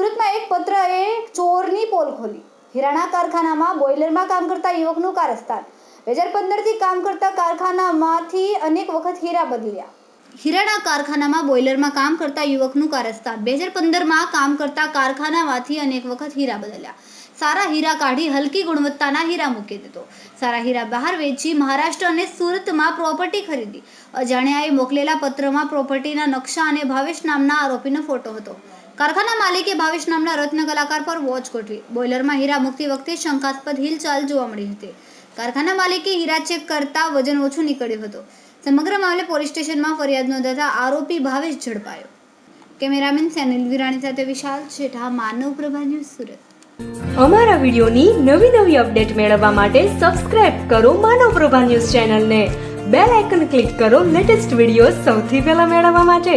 તસ્કરે ચોરની pole ખોલી. હિરાણા કારખાનામાં બોઇલરમાં કામ કરતા યુવકનું કારસ્તાન. બે હજાર પંદરથી કામ કરતા કારખાનામાંથી અનેક વખત હીરા બદલ્યા. હિરાણા કારખાનામાં બોઇલરમાં કામ કરતા યુવકનું કારસ્તાન. બે હજાર પંદરમાં કામ કરતા કારખાનામાંથી અનેક વખત હીરા બદલ્યા. સારા હીરા કાઢી હલકી ગુણવત્તાના હીરા મૂકી દીધો. સારા હીરા બહાર વેચી મહારાષ્ટ્ર અને સુરતમાં પ્રોપર્ટી ખરીદી. અજાણ્યાએ મોકલેલા પત્રમાં પ્રોપર્ટીના નકશા અને ભાવેશ નામના આરોપીનો ફોટો હતો. કારખાના માલિકે ભાવેશ નામના રત્ન કલાકાર પર વોચ ગોઠવી. બોઇલરમાં હીરા મુક્તિ વખતે શંકાસ્પદ હિલચાલ જોવા મળી હતી. કારખાના માલિકે હીરા ચેક કરતા વજન ઓછું નીકળ્યું હતું. સમગ્ર મામલે પોલીસ સ્ટેશનમાં ફરિયાદ નોંધાતા આરોપી ભાવેશ ઝડપાયો. કેમેરામેન સેનિલ વિરાણી સાથે વિશાલ છેઠા, માનવ પ્રભા ન્યૂઝ સુરત. અમારા વિડીયોની નવી નવી અપડેટ મેળવવા માટે સબસ્ક્રાઇબ કરો માનવ પ્રભા ન્યૂઝ ચેનલને. બેલ આઇકન ક્લિક કરો લેટેસ્ટ વીડિયો સૌથી પહેલા મેળવવા માટે.